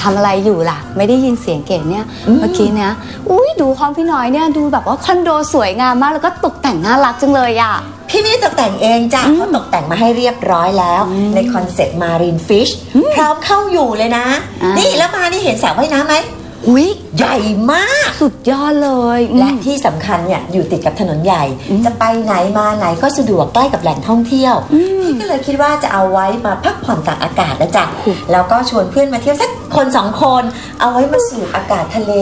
พี่น้อยมัวแต่ทำอะไรอยู่ล่ะ ไม่ได้ยินเสียงเกดเนี่ยเมื่อกี้เนี่ยอุ้ยดูห้องพี่น้อยเนี่ยดูแบบว่าคอนโดสวยงามมากแล้วก็ตกแต่งน่ารักจังเลยอะ พี่ไม่ได้ตกแต่งเองจ้ะเขาตกแต่งมาให้เรียบร้อยแล้ว ในคอนเซ็ปต์มารีนฟิชพร้อมเข้าอยู่เลยนะอ่านี่นี่แล้วมานี่เห็นสระว่ายน้ำไหม อุ้ยใหญ่มาก สุดยอดเลยอืมและที่สำคัญเนี่ยอยู่ติดกับถนนใหญ่ จะไปไหนมาไหนก็สะดวกใกล้กับแหล่งท่องเที่ยวพี่ก็เลยคิดว่าจะเอาไว้มาพักผ่อนตากอากาศนะจ๊ะแล้วก็ชวนเพื่อนมาเที่ยวสักคนสองคน เอาไว้มาสูดอากาศทะเล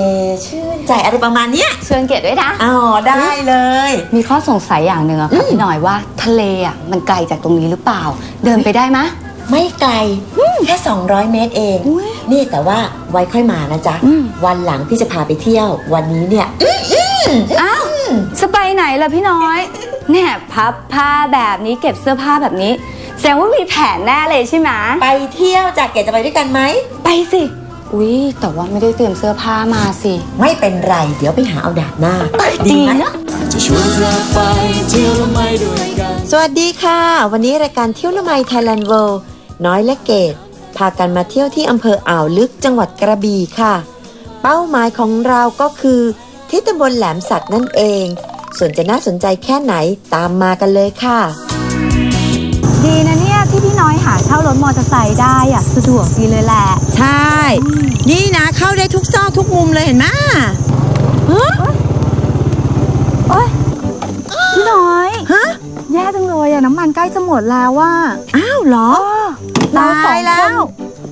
ชื่นใจอะไรประมาณเนี้ยเชิญเกดด้วยนะ อ๋อได้เลย มีข้อสงสัยอย่างหนึ่งอะค่ะพี่น้อยว่าทะเลอะมันไกลจากตรงนี้หรือเปล่า เดินไปได้ไหมะ ไม่ไกลแค่200 เมตรเองอุ๊ยนี่แต่ว่าไว้ค่อยมานะจ๊ะอืมวันหลังพี่จะพาไปเที่ยว วันนี้เนี่ยอ้าวจะไปไหนล่ะพี่น้อย เนี่ยพับผ้าแบบนี้เก็บเสื้อผ้าแบบนี้ แสดงว่ามีแผนแน่เลยใช่ไหมะไปเที่ยวจากเกดจะไปด้วยกันไหมไปสิอุ๊ยแต่ว่าไม่ได้เตรียมเสื้อผ้ามาสิ ไม่เป็นไร เดี๋ยวไปหาเอาดาบหน้าดีไหมนะจะชวนเธอไปเที่ยวละไม่ด้วยกัน สวัสดีค่ะ วันนี้รายการเที่ยวละไมไทยแลนด์เวิลด์ น้อยและเกดพากันมาเที่ยวที่อำเภออ่าวลึกจังหวัดกระบี่ค่ะ เป้าหมายของเราก็คือ ที่ตำบลแหลมสักนั่นเอง ส่วนจะน่าสนใจแค่ไหนตามมากันเลยค่ะ ดีนะเนี่ยที่พี่น้อยหาเช่ารถมอเตอร์ไซค์ได้อะสะดวกดีเลยแหละ ใช่ นี่นะเข้าได้ทุกซอกทุกมุมเลยเห็นไหมโอ๊ยพี่น้อย ฮะ แย่จังเลยอะน้ำมันใกล้จะหมดแล้วว่าอ้าวเหรอเราสองตายแล้คนว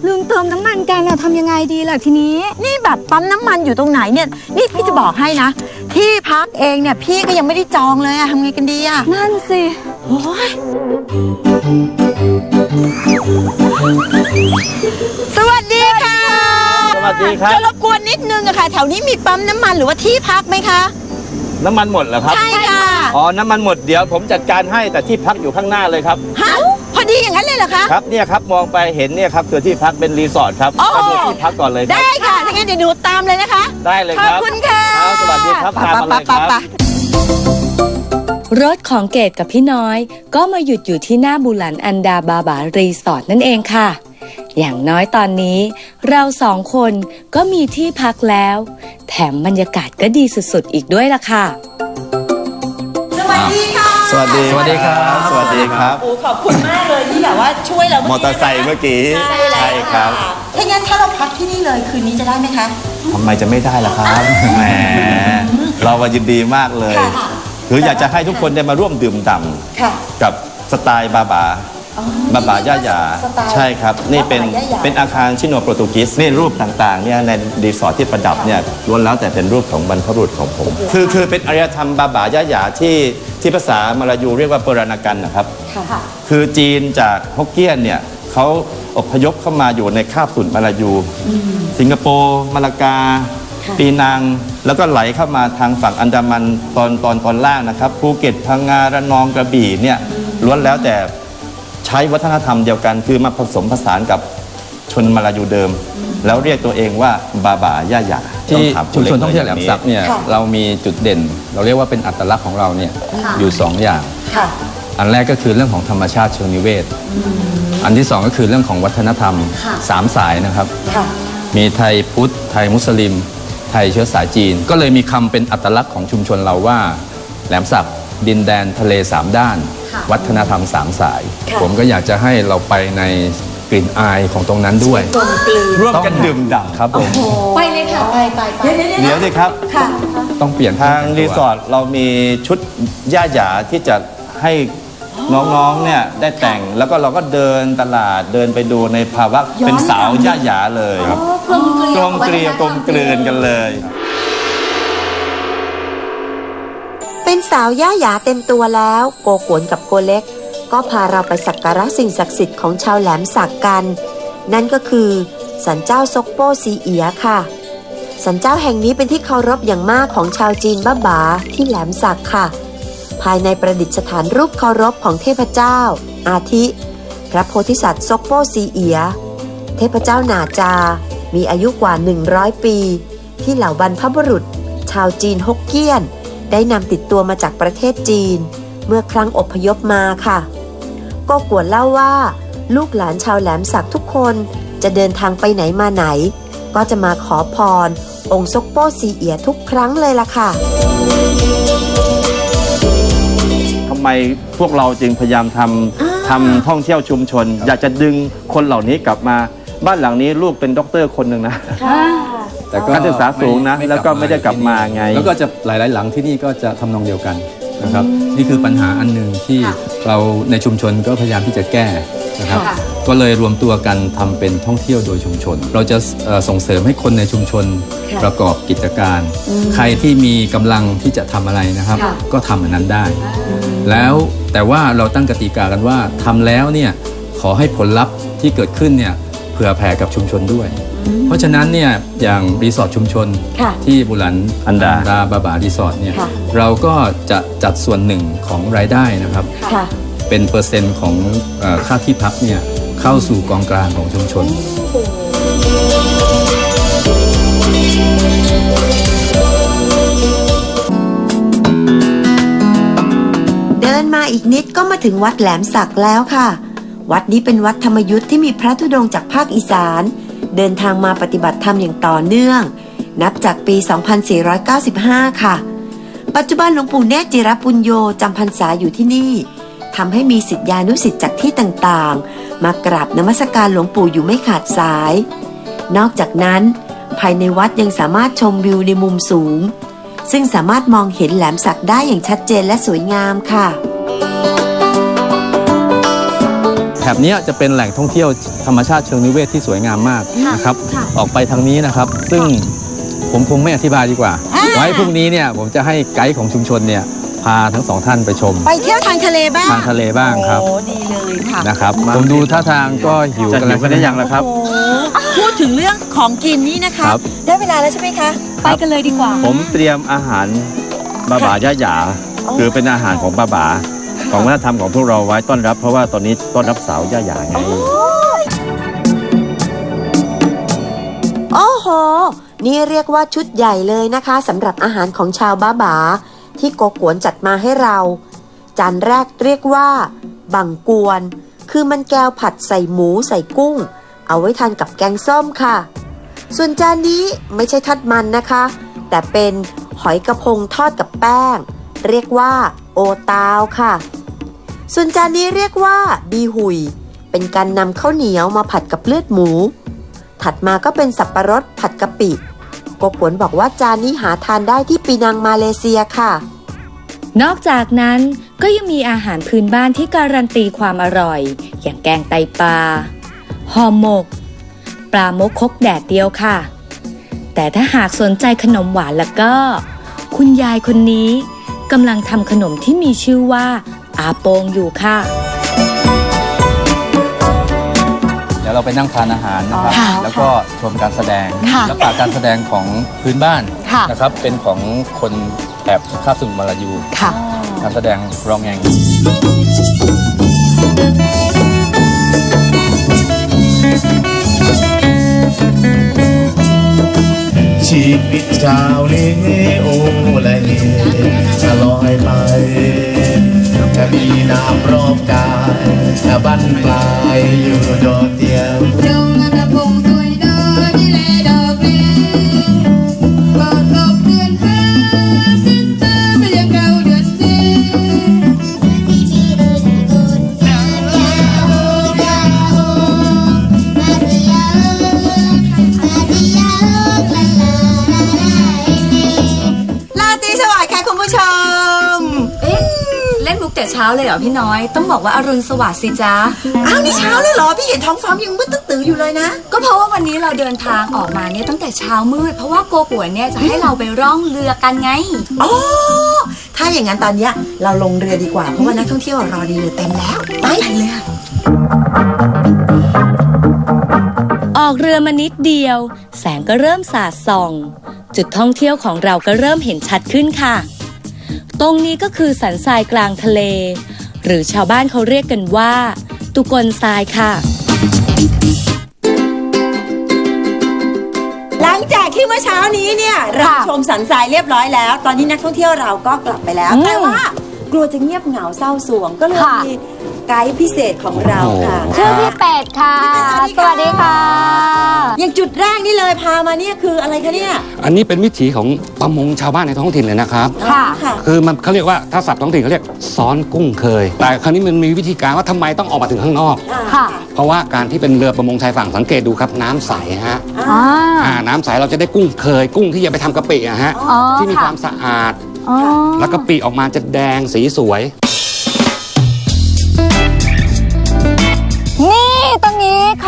ลืมเติมน้ำมันกันอะทำยังไงดีล่ะทีนี้ นี่แบบปั๊มน้ำมันอยู่ตรงไหนเนี่ย นี่พี่จะบอกให้นะ ที่พักเองเนี่ยพี่ก็ยังไม่ได้จองเลยอะทำไงกันดีอะนั่นสิโอ้ยสวัสดีค่ะ สวัสดีครับ จะรบกวนนิดนึงอะค่ะ แถวนี้มีปั๊มน้ำมันหรือว่าที่พักไหมคะ น้ำมันหมดเหรอครับ ใช่ค่ะ อ๋อ น้ำมันหมดเดี๋ยวผมจัดการให้แต่ที่พักอยู่ข้างหน้าเลยครับ ฮะพอดีอย่างนั้นเลยเหรอคะ ครับเนี่ยครับมองไปเห็นเนี่ยครับคือที่พักเป็นรีสอร์ทครับโอ้ ไปดูที่พักก่อนเลยครับ ได้ค่ะถ้างั้นเดี๋ยวหนูตามเลยนะคะ ได้เลยขคอบรับคุณค่ะครับสวัสดีครับไปตามมาเลยไปครับไปไปรถของเกดกับพี่น้อย ก็มาหยุดอยู่ที่หน้าบุหลันอันดาบาบารีสอร์ทนั่นเองค่ะ อย่างน้อยตอนนี้ เราสองคนก็มีที่พักแล้ว แถมบรรยากาศก็ดีสุดๆอีกด้วยล่ะค่ะส วัสดีค่ะ สวัสดีสวัสดีครับ สวัสดีครับ โอ้ขอบคุณมากเลยที่แบบว่าช่วยเรามอเตอร์ไซค์เมื่อกี้ ใช่แล้วครับะถ้างั้นถ้าเราพักที่นี่เลยคืนนี้จะได้ไหมคะทำไมจะไม่ได้ล่ะครับ แหม เราว่ายินดีมากเลยค่ะคืออยากจะให้ทุกคนได้มาร่วมดื่มด่ค่ะำกับสไตล์บาบา บาบาย่าหยาสไตล์ใช่ครับนี่เป็นบาบาย่าหยา เป็นอาคารชิโนโปรตุกีสนี่รูปต่างๆเนี่ยในรีสอร์ทที่ประดับเนี่ยล้วนแล้วแต่เป็นรูปของบรรพบุรุษของผม คือคือเป็นอารยธรรมบาบาย่าหยาที่ที่ภาษามลายูเรียกว่าเปรานากันนะครับ ค่ะ คือจีนจากฮกเกี้ยนเนี่ยเขาอพยพเข้ามาอยู่ในคาบฝุ่นมาลายู สิงคโปร์มาลากา ค่ะปีนัง แล้วก็ไหลเข้ามาทางฝั่งอันดามันตอนตอนตอนล่างนะครับภูเก็ตพังงาระนองกระบี่เนี่ยล้วนแล้วแต่ ใช้วัฒนธรรมเดียวกันคือมาผสมผสานกับชนมาลายูเดิม แล้วเรียกตัวเองว่าบาบาย่าหยาที่ต้องถาชุมชนท่องเที่ยวแหลมสักกเนี่ยค่ะเรามีจุดเด่น เราเรียกว่าเป็นอัตลักษณ์ของเราเนี่ยอยู่สองอย่าง ค่ะ อันแรกก็คือเรื่องของธรรมชาติเชิงนิเวศ อันที่สองก็คือเรื่องของวัฒนธรรมค่ะ สามสายนะครับ ค่ะ มีไทยพุทธ ไทยมุสลิม ไทยเชื้อสายจีน ก็เลยมีคำเป็นอัตลักษณ์ของชุมชนเราว่า แหลมสัก ดินแดนทะเลสามด้าน วัฒนธรรมสามสายค่ะผมก็อยากจะให้เราไปในกลิ่นอายของตรงนั้นด้วย กลมกลืนร่วมกันดื่มด่ำครับผม ไปเลยค่ะ ไปไปไปเดี๋ยวเดี๋ยวเดี๋ยวเดี๋ยวสิครับ ค่ะต้องเปลี่ยนทางรีสอร์ทเรามีชุดย่าหยาที่จะให้น้องๆ เนี่ยได้แต่งแล้วก็เราก็เดินตลาดเดินไปดูในภาวะเป็นสาวย่าหยาเลยครับกลมเกลียวกลมกลืนกันเลย สาวย่าหยาเต็มตัวแล้ว โกกวนกับโกเล็ก ก็พาเราไปสักการะสิ่งศักดิ์สิทธิ์ของชาวแหลมสักกัน นั่นก็คือสันเจ้าซกโป้ซีเอียค่ะ สันเจ้าแห่งนี้เป็นที่เคารพอย่างมากของชาวจีนบ้าบาที่แหลมสักค่ะ ภายในประดิษฐานรูปเคารพของเทพเจ้า อาทิ พระโพธิสัตว์ซกโป้ซีเอีย เทพเจ้าหนาจา มีอายุกว่า 100 ปี ที่เหล่าบรรพบุรุษ ชาวจีนฮกเกี้ยน ได้นำติดตัวมาจากประเทศจีน เมื่อครั้งอพยพมาค่ะ ก็กวนเล่าว่า ลูกหลานชาวแหลมสักทุกคนจะเดินทางไปไหนมาไหน ก็จะมาขอพร องค์ซกโป้ซีเอียทุกครั้งเลยล่ะค่ะทำไมพวกเราจึงพยายามทำทำท่องเที่ยวชุมชน อยากจะดึงคนเหล่านี้กลับมา บ้านหลังนี้ลูกเป็นด็อกเตอร์คนหนึ่งนะ แต่การศึกษาสูงนะแล้วก็ไม่ได้กลับมาไง แล้วก็จะหลาย ๆ หลังที่นี่ก็จะทำนองเดียวกันนะครับนี่คือปัญหาอันหนึ่งที่เราในชุมชนก็พยายามที่จะแก้นะครับก็เลยรวมตัวกันทำเป็นท่องเที่ยวโดยชุมชน เราจะเอ่อส่งเสริมให้คนในชุมชนประกอบกิจการ ใครที่มีกำลังที่จะทำอะไรนะครับ ก็ทำอันนั้นได้ แล้วแต่ว่าเราตั้งกติกากันว่าทำแล้วเนี่ยขอให้ผลลัพธ์ที่เกิดขึ้นเนี่ย เผื่อแผ่กับชุมชนด้วย เพราะฉะนั้นเนี่ยอย่างรีสอร์ทชุมชนค่ะที่บุรันอันดา บาบารีสอร์ทเนี่ยค่ะ เราก็จะจัดส่วนหนึ่งของรายได้นะครับ ค่ะ เป็นเปอร์เซ็นต์ของเออค่าที่พักเนี่ยเข้าสู่กองกลางของชุมชน เดินมาอีกนิดก็มาถึงวัดแหลมสักแล้วค่ะ วัดนี้เป็นวัดธรรมยุทธ์ที่มีพระธุดงจากภาคอีสาน เดินทางมาปฏิบัติธรรมอย่างต่อเนื่อง นับจากปี 2495 ค่ะ ปัจจุบันหลวงปู่เนตจิรปุญโยจำพรรษาอยู่ที่นี่ทำให้มีสิทธิานุสิทธิ์จากที่ต่างๆ มากราบนมัสการหลวงปู่อยู่ไม่ขาดสาย นอกจากนั้น ภายในวัดยังสามารถชมวิวในมุมสูง ซึ่งสามารถมองเห็นแหลมสักได้อย่างชัดเจนและสวยงามค่ะ แถบเนี้ยจะเป็นแหล่งท่องเที่ยวธรรมชาติเชิงนิเวศที่สวยงามมากนะครับออกไปทางนี้นะครับ ซึ่งผมคงไม่อธิบายดีกว่า ไว้พรุ่งนี้เนี่ยผมจะให้ไกด์ของชุมชนเนี่ยพาทั้งสองท่านไปชม ไปเที่ยวทางทะเลบ้างทางทะเลบ้างครับโอ้ดีเลยค่ะนะครับผมดูท่าทางก็หิวจะกันหิแล้ววกันได้ยังล่ะครับพูดถึงเรื่องของกินนี่นะคะครับได้เวลาแล้วใช่ไหมคะ ไปกันเลยดีกว่า ผมเตรียมอาหารบาบาย่าหยาคือเป็นอาหารของบาบา ของวัฒนธรรมของพวกเราไว้ต้อนรับ เพราะว่าตอนนี้ต้อนรับสาวย่าหยาไงโอ้โห นี่เรียกว่าชุดใหญ่เลยนะคะสำหรับอาหารของชาวบ้าบา ที่โกกวนจัดมาให้เรา จานแรกเรียกว่า บังกวน คือมันแก้วผัดใส่หมูใส่กุ้ง เอาไว้ทานกับแกงส้มค่ะ ส่วนจานนี้ไม่ใช่ทัดมันนะคะ แต่เป็นหอยกระพงทอดกับแป้ง เรียกว่า โอตาวค่ะ ส่วนจานนี้เรียกว่าบีหุย เป็นการนำข้าวเหนียวมาผัดกับเลือดหมู ถัดมาก็เป็นสับปะรดผัดกะปิโกกวนบอกว่าจานนี้หาทานได้ที่ปีนังมาเลเซียค่ะ นอกจากนั้นก็ยังมีอาหารพื้นบ้านที่การันตีความอร่อย อย่างแกงไตปลาห่อหมก ปลามกคกแดดเดียวค่ะ แต่ถ้าหากสนใจขนมหวานแล้วก็ คุณยายคนนี้กำลังทำขนมที่มีชื่อว่า อาโปงอยู่ค่ะ เดี๋ยวเราไปนั่งทานอาหารนะครับ ค่ะแล้วก็ชมการแสดงค่ะแล้วก็การแสดงของพื้นบ้านค่ะ นะครับ เป็นของคนแถบคาบสมุทรมาลายู ค่ะ การแสดงรองแงง ชีวิตชาวเล นปลายอยู่โดดเดียวดงอันดาพงสวยดอนี่แลดอกเลก็ตกเดือนห้าสิ้นตาไม่ยังเก่าเดือนสี่ที่ที่เดินคนยาติสิยาวลาตรีสวัสดิ์ค่ะคุณผู้ชม แต่เช้าเลยเหรอพี่น้อย ต้องบอกว่าอรุณสวัสดิ์สิจ๊ะ อ้าวนี่เช้าเลยเหรอ พี่เห็นท้องฟ้ายังมืดตื้อๆอยู่เลยนะ ก็เพราะว่าวันนี้เราเดินทางออกมาเนี่ยตั้งแต่เช้ามืด เพราะว่าโกป่วนเนี่ยจะให้เราไปร่องเรือกันไง อ๋อ ถ้าอย่างนั้นตอนเนี้ยเราลงเรือดีกว่า เพราะว่านักท่องเที่ยวรอในเรือเต็มแล้ว ไปเลยออกเรือมานิดเดียว แสงก็เริ่มสาดส่อง จุดท่องเที่ยวของเราก็เริ่มเห็นชัดขึ้นค่ะ ตรงนี้ก็คือสันทรายกลางทะเล หรือชาวบ้านเขาเรียกกันว่า ตุกลทรายค่ะ หลังจากที่เมื่อเช้านี้เนี่ยเราชมสันทรายเรียบร้อยแล้ว ตอนนี้นักท่องเที่ยวเราก็กลับไปแล้วอืมแต่ว่ากลัวจะเงียบเหงาเศร้าสวงก็เลยค่ะมี ไกด์พิเศษของเราค่ะ ชื่อพี่เป็ดค่ะ สวัสดีค่ะ อย่างจุดแรกนี่เลยพามาเนี่ยคืออะไรคะเนี่ย อันนี้เป็นวิถีของประมงชาวบ้านในท้องถิ่นเลยนะครับ ค่ะค่ะคือมันเขาเรียกว่าถ้าศัพท์ท้องถิ่นเขาเรียกซ้อนกุ้งเคย แต่คราวนี้มันมีวิธีการว่าทำไมต้องออกมาถึงข้างนอก ค่ะ เพราะว่าการที่เป็นเรือประมงชายฝั่งสังเกตดูครับน้ำใสฮะอ่าอ่าน้ำใสเราจะได้กุ้งเคย กุ้งที่จะไปทำกะปิอะฮะอ๋อที่มีค่ะความสะอาดอ๋อแล้วกะปิออกมาจะแดงสีสวย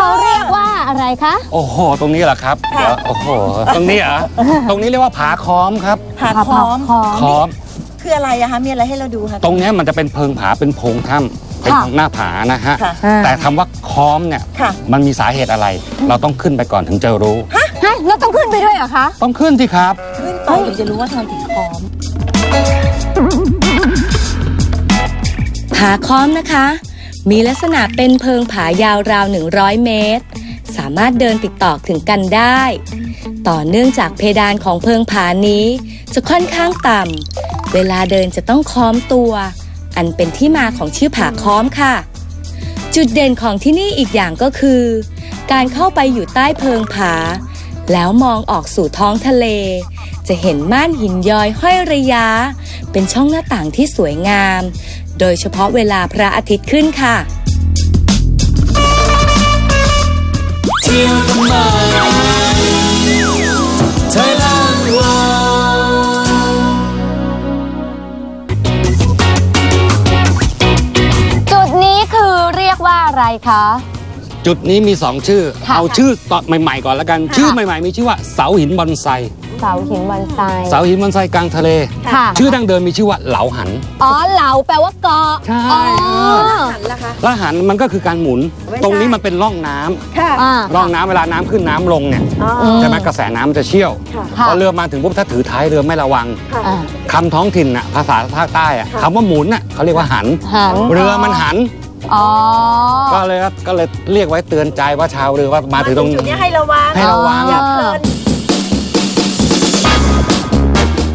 เขาเรียกว่าอะไรคะ โอ้โห ตรงนี้เหรอครับเดี๋ยวโอ้โห ตรงนี้เหรอ ตรงนี้เรียกว่าผาค้อมครับผาค้อม ค้อม คืออะไรอะคะมีอะไรให้เราดูคะ ตรงเนี้ยมันจะเป็นเพิงผาเป็นโพรงถ้ำเป็นค่ะของหน้าผานะฮะ ค่ะ แต่คำว่าค้อมเนี่ย ค่ะ มันมีสาเหตุอะไร เราต้องขึ้นไปก่อนถึงจะรู้ ฮะเราต้องขึ้นไปด้วยเหรอคะ ต้องขึ้นสิครับ ขึ้นไปถึงจะรู้ว่าทำไมถึงค้อม ผาค้อมนะคะ มีลักษณะเป็นเพิงผายาวราว 100 เมตร สามารถเดินติดต่อถึงกันได้ ต่อเนื่องจากเพดานของเพิงผานี้ จะค่อนข้างต่ำ เวลาเดินจะต้องค้อมตัว อันเป็นที่มาของชื่อผาค้อมค่ะ จุดเด่นของที่นี่อีกอย่างก็คือ การเข้าไปอยู่ใต้เพิงผา แล้วมองออกสู่ท้องทะเล จะเห็นม่านหินย้อยห้อยระยะ เป็นช่องหน้าต่างที่สวยงาม โดยเฉพาะเวลาพระอาทิตย์ขึ้นค่ะจุดนี้คือเรียกว่าอะไรคะ จุดนี้มี 2 ชื่อ ค่ะเอาชื่อตอนใหม่ ๆ ก่อนแล้วกันชื่อใหม่ ๆ มีชื่อว่าเสาหินบอนไซ เสาหินบอนไซเสาหินบอนไซกลางทะเล ค่ะ ชื่อดั้งเดิมมีชื่อว่าเหลาหัน อ๋อเหลาแปลว่าเกาะใช่ อ๋อหันละคะ แล้วหันมันก็คือการหมุน ไม่ใช่ ตรงนี้มันเป็นร่องน้ำค่ะ อ่า ร่องน้ำเวลาน้ำขึ้นน้ำลงเนี่ยอ๋อ ใช่ไหมกระแสน้ำมันจะเชี่ยวค่ะ พอเรือมาถึงปุ๊บถ้าถือท้ายเรือไม่ระวังอ่าคำท้องถิ่นน่ะภาษาภาคใต้อะคำว่าหมุนน่ะเขาเรียกว่าหัน หันเรือมันหันอ๋อ ก็เลยก็เลยเรียกไว้เตือนใจว่าชาวเรือว่ามาถึงตรง จุดเนี้ยให้ระวังให้ระวัง อย่าเพลิน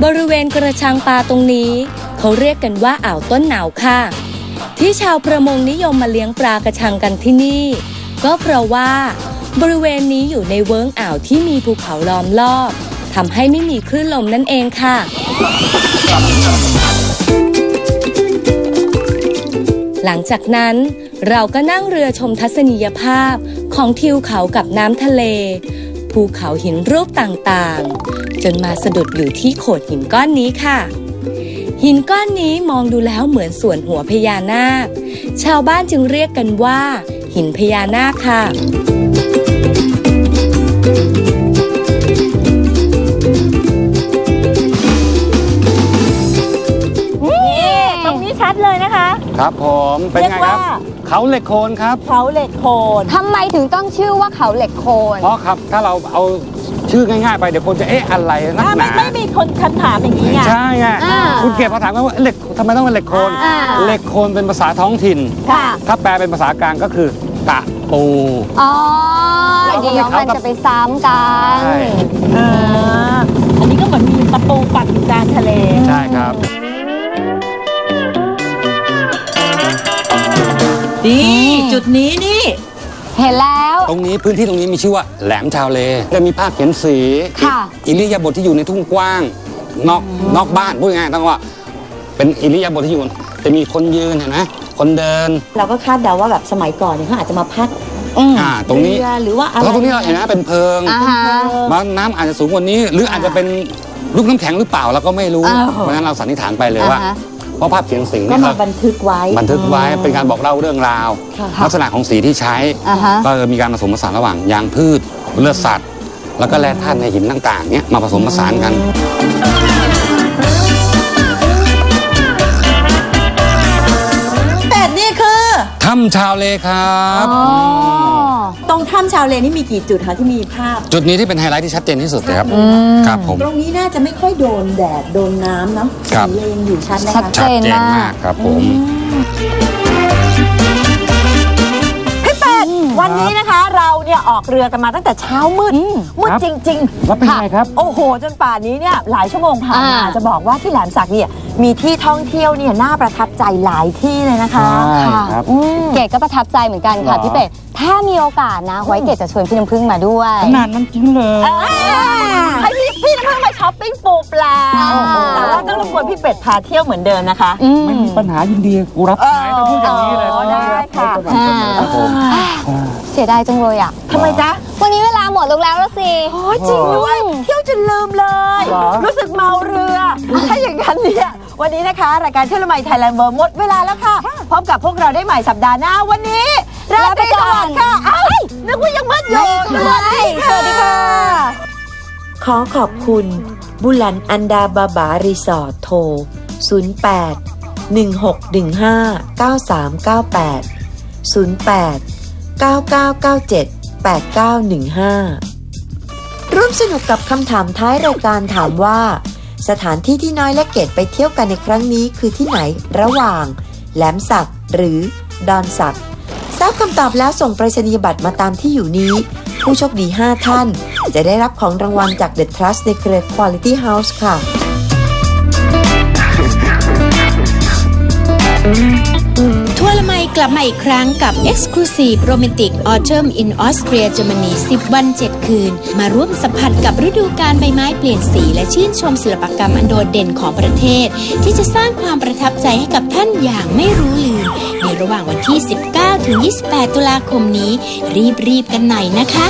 บริเวณกระชังปลาตรงนี้ เขาเรียกกันว่าอ่าวต้นหนาวค่ะ ที่ชาวประมงนิยมมาเลี้ยงปลากระชังกันที่นี่ ก็เพราะว่า บริเวณนี้อยู่ในเวิ้งอ่าวที่มีภูเขาล้อมรอบทำให้ไม่มีคลื่นลมนั่นเองค่ะ หลังจากนั้นเราก็นั่งเรือชมทัศนียภาพของทิวเขากับน้ำทะเล ภูเขาหินรูปต่างๆ จนมาสะดุดอยู่ที่โขดหินก้อนนี้ค่ะ หินก้อนนี้มองดูแล้วเหมือนส่วนหัวพญานาค ชาวบ้านจึงเรียกกันว่า หินพญานาคค่ะนี่ตรงนี้ชัดเลยนะคะ ครับผมเป็นไงครับเรียกว่าเขาเหล็กโคนครับ เขาเหล็กโคน ทำไมถึงต้องชื่อว่าเขาเหล็กโคน เพราะครับถ้าเราเอา ชื่อง่ายๆไปเดี๋ยวคนจะเอ๊ะอะไรนักอ่าหไม่นาไม่มีคนคำถามอย่างนี้ไง ใช่ไงอ่าคุณเก็บมาถามกันว่าเหล็กทำไมต้องเป็นเหล็กโคนอ่า เหล็กโคนเป็นภาษาท้องถิ่น ค่ะ ถ้าแปลเป็นภาษากลางก็คือตะปู อ๋อ เราก็เดี๋ยวไม่เข้ามันกับ จะไปซ้ำกัน ใช่อ่าอันนี้ก็เหมือนมีตะปูปักอยู่กลางทะเล ใช่ครับนี่จุดนี้นี่ เห็นแล้ว ตรงนี้พื้นที่ตรงนี้มีชื่อว่าแหลมชาวเลจะมีภาพเขียนสีค่ะ อิริยาบถที่อยู่ในทุ่งกว้าง นอกนอกบ้านพูดง่ายๆต้องว่า เป็นอิริยาบถที่อยู่จะมีคนยืนเห็นไหมคนเดิน เราก็คาดเดาว่าแบบสมัยก่อนเนี่ยเขาอาจจะมาพักอ่าตรงนี้ เรือหรือว่าอะไรแล้วตรงนี้เราเห็นนะเป็นเพิงอ่าฮะ บางน้ำอาจจะสูงกว่านี้ หรืออาจจะเป็นลูกน้ำแข็งหรือเปล่าเราก็ไม่รู้ อ้าวเพราะฉะนั้นเราสันนิษฐานไปเลยว่า อ่าฮะ เพราะภาพเขียนสีก็เนี่ยมาเราบันทึกไว้ บันทึกไว้เป็นการบอกเล่าเรื่องราว ค่ะลักษณะของสีที่ใช้ อ่าฮะ ก็มีการผสมผสานระหว่างยางพืช เลือดสัตว์ แล้วก็แร่ธาตุในหินต่างๆเนี่ยมาผสมผสานกันแต่ำชาวเลครับ อ๋อตรงถ้ำชาวเลนี่มีกี่จุดคะที่มีภาพ จุดนี้ที่เป็นไฮไลท์ที่ชัดเจนที่สุดเลยครับ ครับผม ตรงนี้น่าจะไม่ค่อยโดนแดดโดนน้ำเนาะครับ สีเลนอยู่ชัดนะชัดคะ เจชัดเจนมากครับผมพี่เวันนี้นะคะเราเนี่ยออกเรือกันมาตั้งแต่เช้ามืดมืดจริงๆแล้วเป็นไงครับ โอ้โห จนป่านนี้เนี่ยหลายชั่วโมงผ่านมาอ่า จะบอกว่าที่แหลมสักเนี่ยมีที่ท่องเที่ยวเนี่ยน่าประทับใจหลายที่เลยนะคะใช่ค่ะครับ อืม เกดก็ประทับใจเหมือนกันค่ะเหรอ พี่เป็ดถ้ามีโอกาสนะ ไว้เกดจะชวนพี่น้ำพึ่งมาด้วย ขนาดนั้นจริงเลย ให้พี่พี่น้ำพึ่งมาช้อปปิ้งปูปลาโอ้โห แต่ว่าต้องรบกวนพี่เป็ดพาเที่ยวเหมือนเดิมนะคะ อืม ไม่มีปัญหายินดีกูรับสายต้องพูดอย่างนี้เลยเออได้ค่ะต้องรับสมัครครับผมเสียดายจังเลยอะ ทำไมจ๊ะวันนี้เวลาหมดลงแล้วละสิ โอ้ยจริงด้วย เที่ยวจนลืมเลย เหรอ รู้สึกเมาเรือ ถ้าอย่างนั้นเนี่ย วันนี้นะคะ รายการเที่ยวละไมไทยแลนด์เวิร์หมดเวลาแล้วค่ะ พบกับพวกเราได้ใหม่สัปดาห์หน้าวันนี้ราตรีสวัสดิ์ค่ะเอ้านึกว่ายังมืดอยู่สวัสดีค่ะสวัสดีค่ะ ขอขอบคุณ บุลันอันดาบาบารีสอร์ทโทร 08 1615 9398 08 9997 8915 ร่วมสนุกกับคำถามท้ายรายการถามว่า สถานที่ที่น้อยและเกดไปเที่ยวกันในครั้งนี้คือที่ไหนระหว่าง แหลมสักหรือ ดอนสักทราบคำตอบแล้วส่งไปรษณียบัตรมาตามที่อยู่นี้ ผู้โชคดี 5 ท่าน จะได้รับของรางวัลจาก The Trust ในเครือ Quality House ค่ะทั่ว ลไมกลับมาอีกครั้งกับ Exclusive Romantic Autumn in Austria Germany 10 วัน 7 คืน มาร่วมสัมผัสกับฤดูการใบไม้เปลี่ยนสีและชื่นชมศิลปกรรมอันโดดเด่นของประเทศ ที่จะสร้างความประทับใจให้กับท่านอย่างไม่รู้ลืม ในระหว่างวันที่ 19 ถึง 28 ตุลาคมนี้ รีบๆกันหน่อยนะคะ